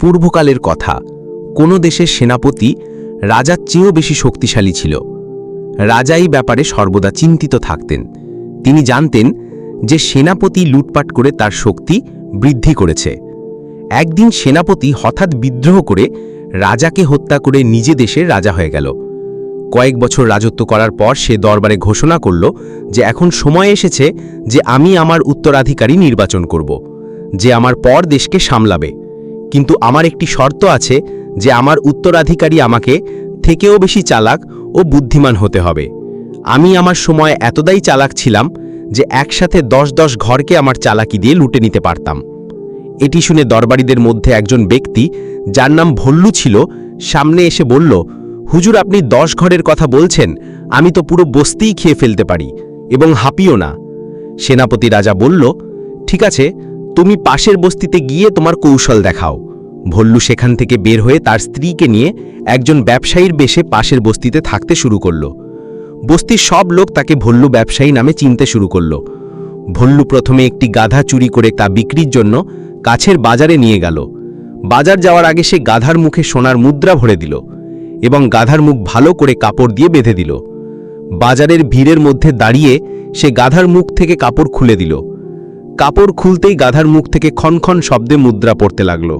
পূর্বকালের কথা। কোনো দেশের সেনাপতি রাজার চেয়েও বেশি শক্তিশালী ছিল। রাজা এই ব্যাপারে সর্বদা চিন্তিত থাকতেন। তিনি জানতেন যে সেনাপতি লুটপাট করে তার শক্তি বৃদ্ধি করেছে। একদিন সেনাপতি হঠাৎ বিদ্রোহ করে রাজাকে হত্যা করে নিজে দেশের রাজা হয়ে গেল। কয়েক বছর রাজত্ব করার পর সে দরবারে ঘোষণা করল যে এখন সময় এসেছে যে আমি আমার উত্তরাধিকারী নির্বাচন করব, যে আমার পর দেশকে সামলাবে। কিন্তু আমার একটি শর্ত আছে যে আমার উত্তরাধিকারী আমাকে থেকেও বেশি চালাক ও বুদ্ধিমান হতে হবে। আমি আমার সময় এতটাই চালাক ছিলাম যে একসাথে দশ দশ ঘরকে আমার চালাকি দিয়ে লুটে নিতে পারতাম। এটি শুনে দরবারীদের মধ্যে একজন ব্যক্তি, যার নাম ভল্লু ছিল, সামনে এসে বলল, হুজুর, আপনি দশ ঘরের কথা বলছেন, আমি তো পুরো বস্তিই খেয়ে ফেলতে পারি এবং হাঁপিও না। সেনাপতি রাজা বলল, ঠিক আছে তুমি পাশের বস্তিতে গিয়ে তোমার কৌশল দেখাও। ভল্লু সেখান থেকে বের হয়ে তার স্ত্রীকে নিয়ে একজন ব্যবসায়ীর বেশে পাশের বস্তিতে থাকতে শুরু করল। বস্তির সব লোক তাকে ভল্লু ব্যবসায়ী নামে চিনতে শুরু করল। ভল্লু প্রথমে একটি গাধা চুরি করে তা বিক্রির জন্য কাছের বাজারে নিয়ে গেল। বাজার যাওয়ার আগে সে গাধার মুখে সোনার মুদ্রা ভরে দিল এবং গাধার মুখ ভালো করে কাপড় দিয়ে বেঁধে দিল। বাজারের ভিড়ের মধ্যে দাঁড়িয়ে সে গাধার মুখ থেকে কাপড় খুলে দিল। কাপড় খুলতেই গাধার মুখ থেকে ক্ষণক্ষণ শব্দে মুদ্রা পড়তে লাগল।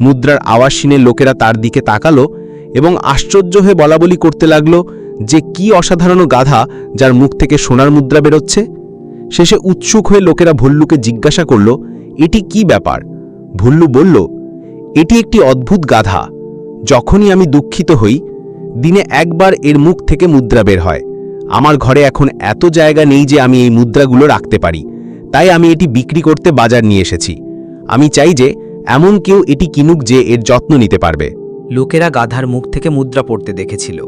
মুদ্রার আওয়াজ শুনে লোকেরা তার দিকে তাকালো এবং আশ্চর্য হয়ে বলাবলি করতে লাগল, যে কি অসাধারণ গাধা যার মুখ থেকে সোনার মুদ্রা বেরোচ্ছে? শেষে উৎসুক হয়ে লোকেরা ভল্লুকে জিজ্ঞাসা করল, এটি কি ব্যাপার? ভল্লু বলল, এটি একটি অদ্ভুত গাধা। যখনই আমি দুঃখিত হই, দিনে একবার এর মুখ থেকে মুদ্রা বের হয়। আমার ঘরে এখন এত জায়গা নেই যে আমি এই মুদ্রাগুলো রাখতে পারি। তাই আমি এটি বিক্রি করতে বাজার নিয়ে এসেছি। আমি চাই যে, এমন কেউ এটি কিনুক যে এর যত্ন নিতে পারবে। লোকেরা গাধার মুখ থেকে মুদ্রা পড়তে দেখেছিল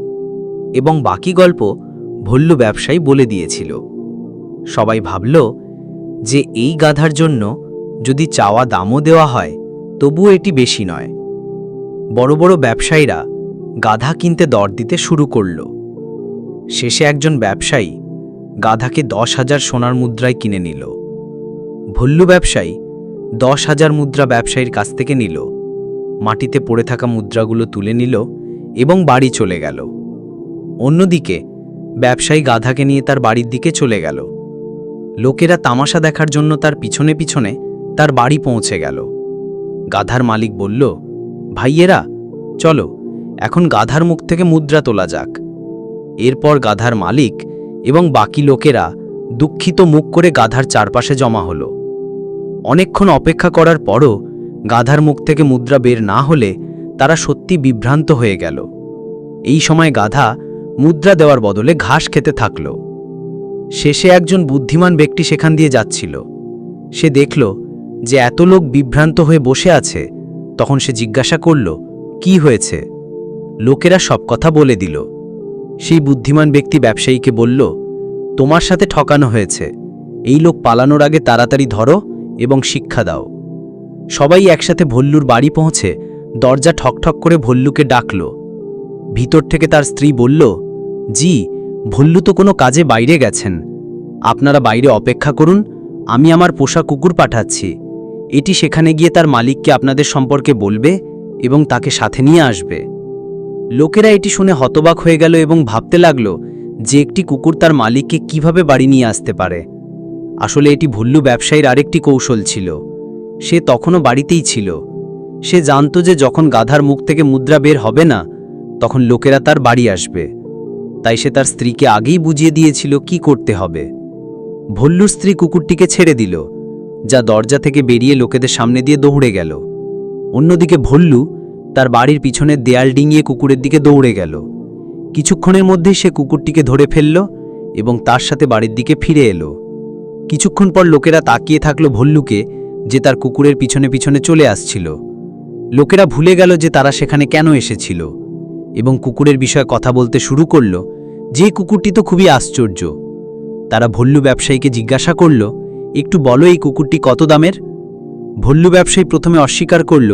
এবং বাকি গল্প ভল্লু ব্যবসায়ী বলে দিয়েছিল। সবাই ভাবল যে এই গাধার জন্য যদি চাওয়া দামও দেওয়া হয়, তবুও এটি বেশি নয়। বড় বড় ব্যবসায়ীরা গাধা কিনতে দর দিতে শুরু করল। শেষে একজন ব্যবসায়ী গাধাকে দশ হাজার সোনার মুদ্রায় কিনে নিল। ভল্লু ব্যবসায়ী দশ হাজার মুদ্রা ব্যবসায়ীর কাছ থেকে নিল। মাটিতে পড়ে থাকা মুদ্রাগুলো তুলে নিল এবং বাড়ি চলে গেল। অন্যদিকে ব্যবসায়ী গাধাকে নিয়ে তার বাড়ির দিকে চলে গেল। লোকেরা তামাশা দেখার জন্য তার পিছনে পিছনে তার বাড়ি পৌঁছে গেল। গাধার মালিক বলল, ভাইয়েরা, চলো, এখন গাধার মুখ থেকে মুদ্রা তোলা যাক। এরপর গাধার মালিক এবং বাকি লোকেরা দুঃখিত মুখ করে গাধার চারপাশে জমা হলো। অনেকক্ষণ অপেক্ষা করার পরও গাধার মুখ থেকে মুদ্রা বের না হলে তারা সত্যি বিভ্রান্ত হয়ে গেল। এই সময় গাধা মুদ্রা দেওয়ার বদলে ঘাস খেতে থাকল। শেষে একজন বুদ্ধিমান ব্যক্তি সেখান দিয়ে যাচ্ছিল। সে দেখল যে এত লোক বিভ্রান্ত হয়ে বসে আছে। তখন সে জিজ্ঞাসা করল, কি হয়েছে? লোকেরা সব কথা বলে দিল। সেই বুদ্ধিমান ব্যক্তি ব্যবসায়ীকে বলল, তোমার সাথে ঠকানো হয়েছে। এই লোক পালানোর আগে তাড়াতাড়ি ধরো এবং শিক্ষা দাও। সবাই একসাথে ভল্লুর বাড়ি পৌঁছে দরজা ঠকঠক করে ভল্লুকে ডাকল। ভিতর থেকে তার স্ত্রী বলল, জি, ভল্লু তো কোনো কাজে বাইরে গেছেন। আপনারা বাইরে অপেক্ষা করুন, আমি আমার পোষা কুকুর পাঠাচ্ছি। এটি সেখানে গিয়ে তার মালিককে আপনাদের সম্পর্কে বলবে এবং তাকে সাথে নিয়ে আসবে। লোকেরা এটি শুনে হতবাক হয়ে গেল এবং ভাবতে লাগল যে একটি কুকুর তার মালিককে কীভাবে বাড়ি নিয়ে আসতে পারে। আসলে এটি ভুল্লু ব্যবসায়ীর আরেকটি কৌশল ছিল। সে তখনও বাড়িতেই ছিল। সে জানত যে যখন গাধার মুখ থেকে মুদ্রা বের হবে না, তখন লোকেরা তার বাড়ি আসবে। তাই সে তার স্ত্রীকে আগেই বুঝিয়ে দিয়েছিল কি করতে হবে। ভল্লুর স্ত্রী কুকুরটিকে ছেড়ে দিল, যা দরজা থেকে বেরিয়ে লোকেদের সামনে দিয়ে দৌড়ে গেল। অন্যদিকে ভল্লু তার বাড়ির পিছনের দেয়াল ডিঙিয়ে কুকুরের দিকে দৌড়ে গেল। কিছুক্ষণের মধ্যেই সে কুকুরটিকে ধরে ফেলল এবং তার সাথে বাড়ির দিকে ফিরে এলো। কিছুক্ষণ পর লোকেরা তাকিয়ে থাকল ভল্লুকে, যে তার কুকুরের পিছনে পিছনে চলে আসছিল। লোকেরা ভুলে গেল যে তারা সেখানে কেন এসেছিল এবং কুকুরের বিষয়ে কথা বলতে শুরু করল, যে কুকুরটি তো খুবই আশ্চর্য। তারা ভল্লু ব্যবসায়ীকে জিজ্ঞাসা করল, একটু বলো এই কুকুরটি কত দামের? ভল্লু ব্যবসায়ী প্রথমে অস্বীকার করল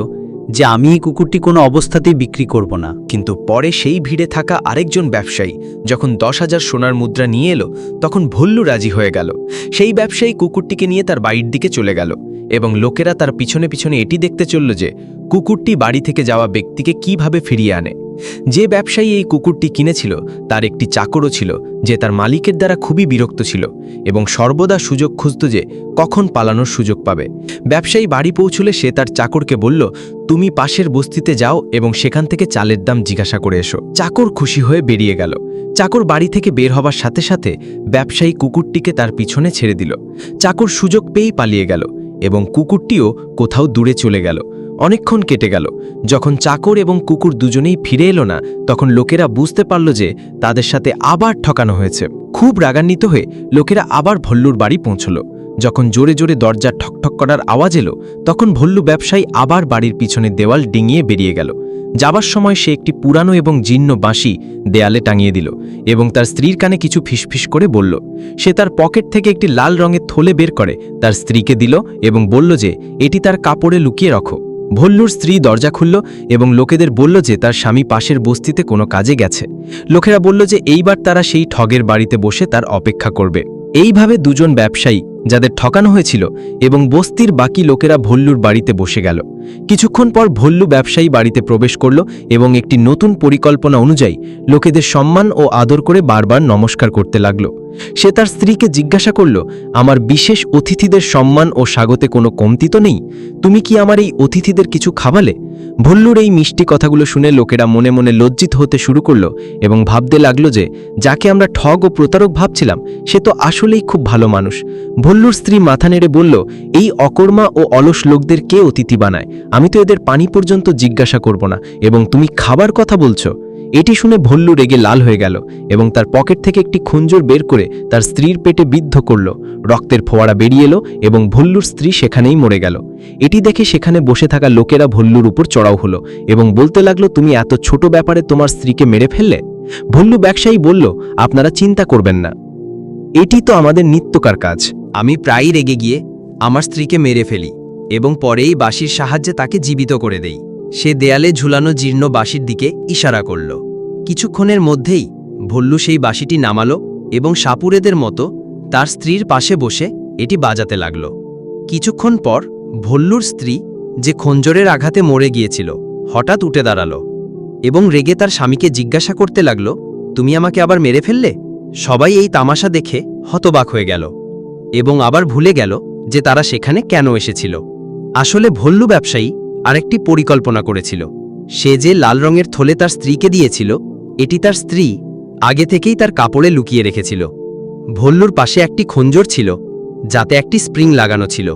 যে আমি এই কুকুরটি কোনো অবস্থাতেই বিক্রি করব না। কিন্তু পরে সেই ভিড়ে থাকা আরেকজন ব্যবসায়ী যখন দশ হাজার সোনার মুদ্রা নিয়ে এলো, তখন ভল্লু রাজি হয়ে গেল। সেই ব্যবসায়ী কুকুরটিকে নিয়ে তার বাড়ির দিকে চলে গেল এবং লোকেরা তার পিছনে পিছনে এটি দেখতে চলল যে, কুকুরটি বাড়ি থেকে যাওয়া ব্যক্তিকে কীভাবে ফিরিয়ে আনে। যে ব্যবসায়ী এই কুকুরটি কিনেছিল, তার একটি চাকরও ছিল, যে তার মালিকের দ্বারা খুবই বিরক্ত ছিল এবং সর্বদা সুযোগ খুঁজত যে কখন পালানোর সুযোগ পাবে। ব্যবসায়ী বাড়ি পৌঁছলে সে তার চাকরকে বলল, তুমি পাশের বস্তিতে যাও এবং সেখান থেকে চালের দাম জিজ্ঞাসা করে এসো। চাকর খুশি হয়ে বেরিয়ে গেল। চাকর বাড়ি থেকে বের হবার সাথে সাথে ব্যবসায়ী কুকুরটিকে তার পিছনে ছেড়ে দিল। চাকর সুযোগ পেয়েই পালিয়ে গেল এবং কুকুরটিও কোথাও দূরে চলে গেল। অনেকক্ষণ কেটে গেল। যখন চাকর এবং কুকুর দুজনেই ফিরে এলো না, তখন লোকেরা বুঝতে পারল যে তাদের সাথে আবার ঠকানো হয়েছে। খুব রাগান্বিত হয়ে লোকেরা আবার ভল্লুর বাড়ি পৌঁছল। যখন জোরে জোরে দরজা ঠকঠক করার আওয়াজ এলো, তখন ভল্লু ব্যবসায়ী আবার বাড়ির পিছনে দেওয়াল ডিঙিয়ে বেরিয়ে গেল। যাবার সময় সে একটি পুরানো এবং জীর্ণ বাঁশি দেয়ালে টাঙিয়ে দিল এবং তার স্ত্রীর কানে কিছু ফিসফিস করে বলল, সে তার পকেট থেকে একটি লাল রঙের থলে বের করে, তার স্ত্রীকে দিল এবং বলল যে, এটি তার কাপড়ে লুকিয়ে রাখো। ভল্লুর স্ত্রী দরজা খুলল এবং লোকেদের বলল যে তার স্বামী পাশের বস্তিতে কোনো কাজে গেছে। লোকেরা বলল যে এইবার তারা সেই ঠগের বাড়িতে বসে তার অপেক্ষা করবে। এইভাবে দুজন ব্যবসায়ী যাদের ঠকানো হয়েছিল এবং বস্তির বাকি লোকেরা ভল্লুর বাড়িতে বসে গেল। কিছুক্ষণ পর ভল্লু ব্যবসায়ী বাড়িতে প্রবেশ করল এবং একটি নতুন পরিকল্পনা অনুযায়ী লোকেদের সম্মান ও আদর করে বারবার নমস্কার করতে লাগল। সে তার স্ত্রীকে জিজ্ঞাসা করল, আমার বিশেষ অতিথিদের সম্মান ও স্বাগতে কোনো কমতি তো নেই? তুমি কি আমার এই অতিথিদের কিছু খাবালে? ভল্লুর এই মিষ্টি কথাগুলো শুনে লোকেরা মনে মনে লজ্জিত হতে শুরু করল এবং ভাবতে লাগল যে, যাকে আমরা ঠগ ও প্রতারক ভাবছিলাম, সে তো আসলেই খুব ভালো মানুষ। ভল্লুর স্ত্রী মাথা নেড়ে বলল, এই অকর্মা ও অলস লোকদের কে অতিথি বানায়? আমি তো এদের পানি পর্যন্ত জিজ্ঞাসা করব না। এবং তুমি খাবার কথা বলছো? এটি শুনে ভল্লু রেগে লাল হয়ে গেল এবং তার পকেট থেকে একটি খুঞ্জর বের করে তার স্ত্রীর পেটে বিদ্ধ করল। রক্তের ফোয়ারা বেরিয়ে এলো এবং ভল্লুর স্ত্রী সেখানেই মরে গেল। এটি দেখে সেখানে বসে থাকা লোকেরা ভল্লুর উপর চড়াও হলো এবং বলতে লাগল, তুমি এত ছোট ব্যাপারে তোমার স্ত্রীকে মেরে ফেললে? ভল্লু ব্যবসায়ী বলল, আপনারা চিন্তা করবেন না। এটি তো আমাদের নিত্যকার কাজ। আমি প্রায়ই রেগে গিয়ে আমার স্ত্রীকে মেরে ফেলি এবং পরেই বাঁশির সাহায্যে তাকে জীবিত করে দেই। সে দেয়ালে ঝুলানো জীর্ণ বাঁশির দিকে ইশারা করল। কিছুক্ষণের মধ্যেই ভল্লু সেই বাঁশিটি নামালো এবং সাপুরেদের মতো তার স্ত্রীর পাশে বসে এটি বাজাতে লাগল। কিছুক্ষণ পর ভল্লুর স্ত্রী যে খঞ্জরের আঘাতে মরে গিয়েছিল, হঠাৎ উঠে দাঁড়াল এবং রেগে তার স্বামীকে জিজ্ঞাসা করতে লাগল, তুমি আমাকে আবার মেরে ফেললে? সবাই এই তামাশা দেখে হতবাক হয়ে গেল। এবং আবার ভুলে গেল যে তারা সেখানে কেন এসেছিল। আসলে ভল্লু ব্যবসায়ী আরেকটি পরিকল্পনা করেছিল। সে যে লাল রঙের থলে তার স্ত্রীকে দিয়েছিল, এটি তার স্ত্রী আগে থেকেই তার কাপড়ে লুকিয়ে রেখেছিল। ভল্লুর পাশে একটি খঞ্জর ছিল, যাতে একটি স্প্রিং লাগানো ছিল,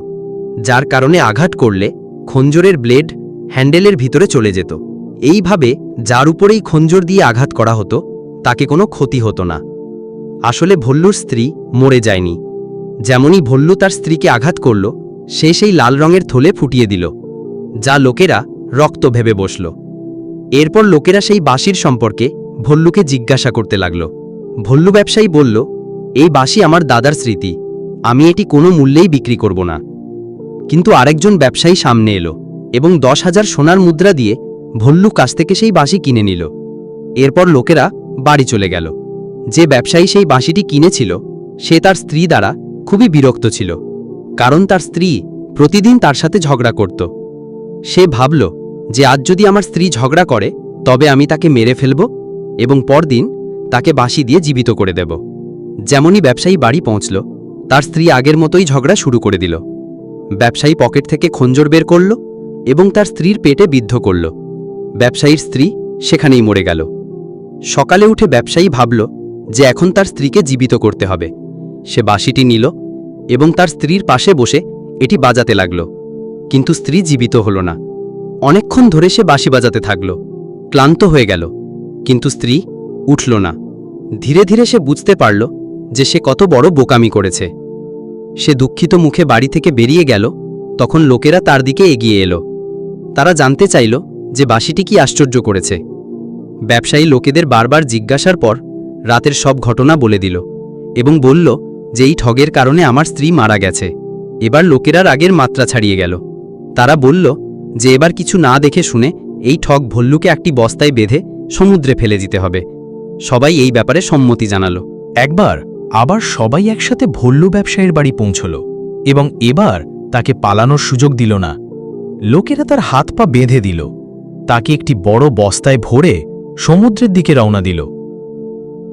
যার কারণে আঘাত করলে খঞ্জরের ব্লেড হ্যান্ডেলের ভিতরে চলে যেত। এইভাবে যার উপরেই খঞ্জর দিয়ে আঘাত করা হতো, তাকে কোনো ক্ষতি হতো না। আসলে ভল্লুর স্ত্রী মরে যায়নি। যেমনই ভল্লু তার স্ত্রীকে আঘাত করল, সে সেই লাল রঙের থলে ফুটিয়ে দিল, যা লোকেরা রক্ত ভেবে বসল। এরপর লোকেরা সেই বাঁশির সম্পর্কে ভল্লুকে জিজ্ঞাসা করতে লাগল। ভল্লু ব্যবসায়ী বলল, এই বাঁশি আমার দাদার স্মৃতি, আমি এটি কোনো মূল্যেই বিক্রি করব না। কিন্তু আরেকজন ব্যবসায়ী সামনে এলো এবং দশ হাজার সোনার মুদ্রা দিয়ে ভল্লু কাছ থেকে সেই বাঁশি কিনে নিল। এরপর লোকেরা বাড়ি চলে গেল। যে ব্যবসায়ী সেই বাঁশিটি কিনেছিল, সে তার স্ত্রী দ্বারা খুবই বিরক্ত ছিল, কারণ তার স্ত্রী প্রতিদিন তার সাথে ঝগড়া করত। সে ভাবল যে আজ যদি আমার স্ত্রী ঝগড়া করে, তবে আমি তাকে মেরে ফেলব এবং পরদিন তাকে বাঁশি দিয়ে জীবিত করে দেব। যেমনই ব্যবসায়ী বাড়ি পৌঁছল, তার স্ত্রী আগের মতোই ঝগড়া শুরু করে দিল। ব্যবসায়ী পকেট থেকে খঞ্জর বের করল এবং তার স্ত্রীর পেটে বিদ্ধ করল। ব্যবসায়ীর স্ত্রী সেখানেই মরে গেল। সকালে উঠে ব্যবসায়ী ভাবল যে এখন তার স্ত্রীকে জীবিত করতে হবে। সে বাঁশিটি নিল এবং তার স্ত্রীর পাশে বসে এটি বাজাতে লাগল। কিন্তু স্ত্রী জীবিত হল না। অনেকক্ষণ ধরে সে বাঁশি বাজাতে থাকল। ক্লান্ত হয়ে গেল। কিন্তু স্ত্রী উঠল না। ধীরে ধীরে সে বুঝতে পারল যে সে কত বড় বোকামি করেছে। সে দুঃখিত মুখে বাড়ি থেকে বেরিয়ে গেল। তখন লোকেরা তার দিকে এগিয়ে এলো। তারা জানতে চাইল যে বাঁশিটি কি আশ্চর্য করেছে। ব্যবসায়ী লোকেদের বারবার জিজ্ঞাসার পর রাতের সব ঘটনা বলে দিল এবং বলল যে এই ঠগের কারণে আমার স্ত্রী মারা গেছে। এবার লোকেরা রাগের মাত্রা ছাড়িয়ে গেল। তারা বলল, যে এবার কিছু না দেখে শুনে এই ঠগ ভল্লুকে একটি বস্তায় বেঁধে সমুদ্রে ফেলে দিতে হবে। সবাই এই ব্যাপারে সম্মতি জানালো। একবার আবার সবাই একসাথে ভল্লু ব্যবসায়ীর বাড়ি পৌঁছল এবং এবার তাকে পালানোর সুযোগ দিল না। লোকেরা তার হাত পা বেঁধে দিল। তাকে একটি বড় বস্তায় ভরে সমুদ্রের দিকে রওনা দিল।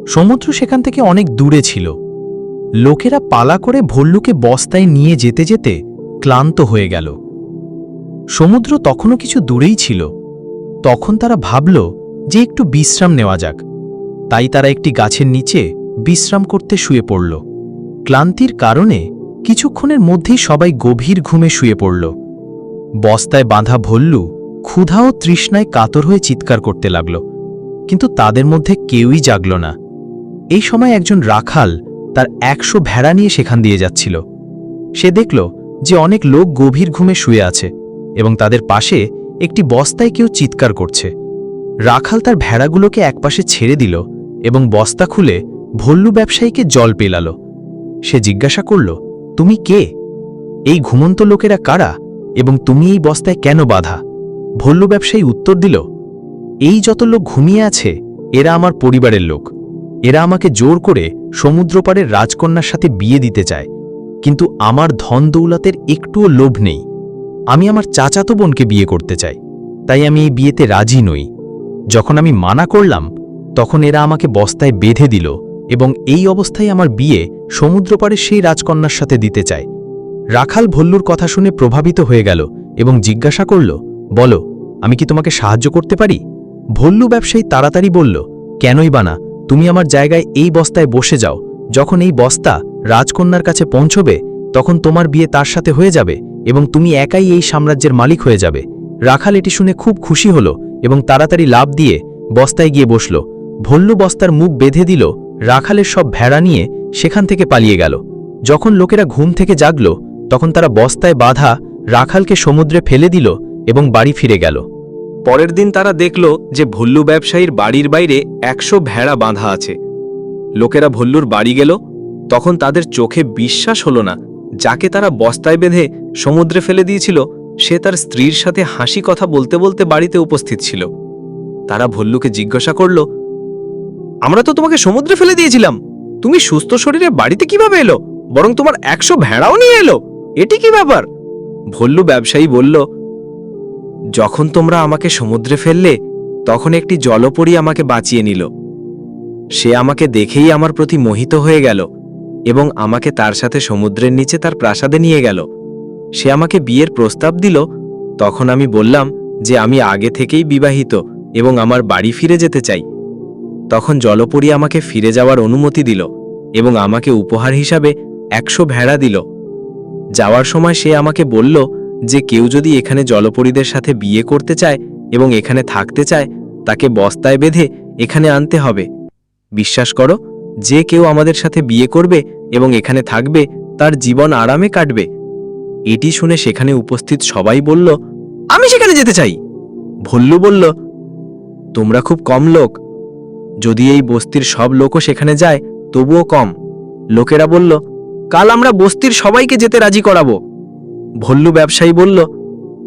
সমুদ্র সেখান থেকে অনেক দূরে ছিল। লোকেরা পালা করে ভল্লুকে বস্তায় নিয়ে যেতে যেতে ক্লান্ত হয়ে গেল। সমুদ্র তখনও কিছু দূরেই ছিল। তখন তারা ভাবল যে একটু বিশ্রাম নেওয়া যাক। তাই তারা একটি গাছের নিচে বিশ্রাম করতে শুয়ে পড়ল। ক্লান্তির কারণে কিছুক্ষণের মধ্যেই সবাই গভীর ঘুমে শুয়ে পড়ল। বস্তায় বাঁধা ভল্লু ক্ষুধা ও তৃষ্ণায় কাতর হয়ে চিৎকার করতে লাগল। কিন্তু তাদের মধ্যে কেউই জাগল না। এই সময় একজন রাখাল তার একশো ভেড়া নিয়ে সেখান দিয়ে যাচ্ছিল। সে দেখল যে অনেক লোক গভীর ঘুমে শুয়ে আছে এবং তাদের পাশে একটি বস্তায় কেউ চিৎকার করছে। রাখাল তার ভেড়াগুলোকে একপাশে ছেড়ে দিল এবং বস্তা খুলে ভল্লু ব্যবসায়ীকে জল পেলাল। সে জিজ্ঞাসা করল, তুমি কে? এই ঘুমন্ত লোকেরা কারা? এবং তুমি এই বস্তায় কেন বাধা? ভল্লু ব্যবসায়ী উত্তর দিল, এই যত লোক ঘুমিয়ে আছে, এরা আমার পরিবারের লোক। এরা আমাকে জোর করে সমুদ্রপাড়ের রাজকন্যার সাথে বিয়ে দিতে চায়, কিন্তু আমার ধন দৌলতের একটুও লোভ নেই। আমি আমার চাচাতো বোনকে বিয়ে করতে চাই, তাই আমি এই বিয়েতে রাজি নই। যখন আমি মানা করলাম, তখন এরা আমাকে বস্তায় বেঁধে দিল এবং এই অবস্থায় আমার বিয়ে সমুদ্রপাড়ে সেই রাজকন্যার সাথে দিতে চায়। রাখাল ভল্লুর কথা শুনে প্রভাবিত হয়ে গেল এবং জিজ্ঞাসা করল, বলো, আমি কি তোমাকে সাহায্য করতে পারি? ভল্লু ব্যবসায়ী তাড়াতাড়ি বলল, কেনই বানা তুমি আমার জায়গায় এই বস্তায় বসে যাও। যখন এই বস্তা রাজকন্যার কাছে পৌঁছবে, তখন তোমার বিয়ে তার সাথে হয়ে যাবে এবং তুমি একাই এই সাম্রাজ্যের মালিক হয়ে যাবে। রাখাল এটি শুনে খুব খুশি হল এবং তাড়াতাড়ি লাভ দিয়ে বস্তায় গিয়ে বসল। ভল্লু বস্তার মুখ বেঁধে দিল, রাখালের সব ভেড়া নিয়ে সেখান থেকে পালিয়ে গেল। যখন লোকেরা ঘুম থেকে জাগল, তখন তারা বস্তায় বাধা রাখালকে সমুদ্রে ফেলে দিল এবং বাড়ি ফিরে গেল। পরের দিন তারা দেখল যে ভল্লু ব্যবসায়ীর বাড়ির বাইরে একশো ভেড়া বাঁধা আছে। লোকেরা ভল্লুর বাড়ি গেল, তখন তাদের চোখে বিশ্বাস হলো না। যাকে তারা বস্তায় বেঁধে সমুদ্রে ফেলে দিয়েছিল, সে তার স্ত্রীর সাথে হাসি কথা বলতে বলতে বাড়িতে উপস্থিত ছিল। তারা ভল্লুকে জিজ্ঞাসা করল, আমরা তো তোমাকে সমুদ্রে ফেলে দিয়েছিলাম। তুমি সুস্থ শরীরে বাড়িতে কীভাবে এলো? বরং তোমার একশো ভেড়াও নিয়ে এলো। এটি কি ব্যাপার? ভল্লু ব্যবসায়ী বলল যখন তোমরা আমাকে সমুদ্রে ফেললে, তখন একটি জলপরি আমাকে বাঁচিয়ে নিল। সে আমাকে দেখেই আমার প্রতি মোহিত হয়ে গেল এবং আমাকে তার সাথে সমুদ্রের নিচে তার প্রাসাদে নিয়ে গেল। সে আমাকে বিয়ের প্রস্তাব দিল। তখন আমি বললাম যে আমি আগে থেকেই বিবাহিত এবং আমার বাড়ি ফিরে যেতে চাই। তখন জলপরি আমাকে ফিরে যাওয়ার অনুমতি দিল এবং আমাকে উপহার হিসাবে একশো ভেড়া দিল। যাওয়ার সময় সে আমাকে বলল যে কেউ যদি এখানে জলপরীদের সাথে বিয়ে করতে চায় এবং এখানে থাকতে চায়, তাকে বস্তায় বেঁধে এখানে আনতে হবে। বিশ্বাস করো, যে কেউ আমাদের সাথে বিয়ে করবে এবং এখানে থাকবে, তার জীবন আরামে কাটবে। এটি শুনে সেখানে উপস্থিত সবাই বলল, আমি সেখানে যেতে চাই। ভল্লু বলল, তোমরা খুব কম লোক। যদি এই বস্তির সব লোকও সেখানে যায়, তবুও কম। লোকেরা বলল, কাল আমরা বস্তির সবাইকে যেতে রাজি করাবো। ভল্লু ব্যবসায়ী বলল,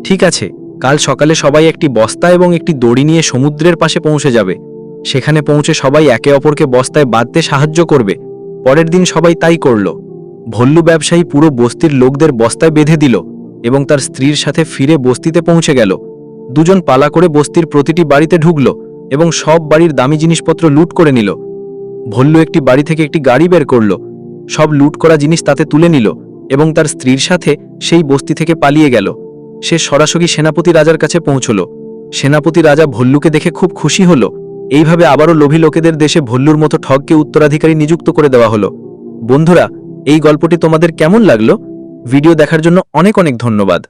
ঠিক আছে, কাল সকালে সবাই একটি বস্তা এবং একটি দড়ি নিয়ে সমুদ্রের পাশে পৌঁছে যাবে। সেখানে পৌঁছে সবাই একে অপরকে বস্তায় বাঁধতে সাহায্য করবে। পরের দিন সবাই তাই করল। ভল্লু ব্যবসায়ী পুরো বস্তির লোকদের বস্তায় বেঁধে দিল এবং তার স্ত্রীর সাথে ফিরে বস্তিতে পৌঁছে গেল। দুজন পালা করে বস্তির প্রতিটি বাড়িতে ঢুকল এবং সব বাড়ির দামি জিনিসপত্র লুট করে নিল। ভল্লু একটি বাড়ি থেকে একটি গাড়ি বের করল। সব লুট করা জিনিস তাতে তুলে নিল। এবং তার স্ত্রীর সাথে সেই বস্তি থেকে পালিয়ে গেল। সে সরাসরি সেনাপতি রাজার কাছে পৌঁছল। সেনাপতি রাজা ভল্লুকে দেখে খুব খুশি হল। এইভাবে আবারও লোভী লোকেদের দেশে ভল্লুর মতো ঠগকে উত্তরাধিকারী নিযুক্ত করে দেওয়া হলো। বন্ধুরা, এই গল্পটি তোমাদের কেমন লাগল? ভিডিও দেখার জন্য অনেক অনেক ধন্যবাদ।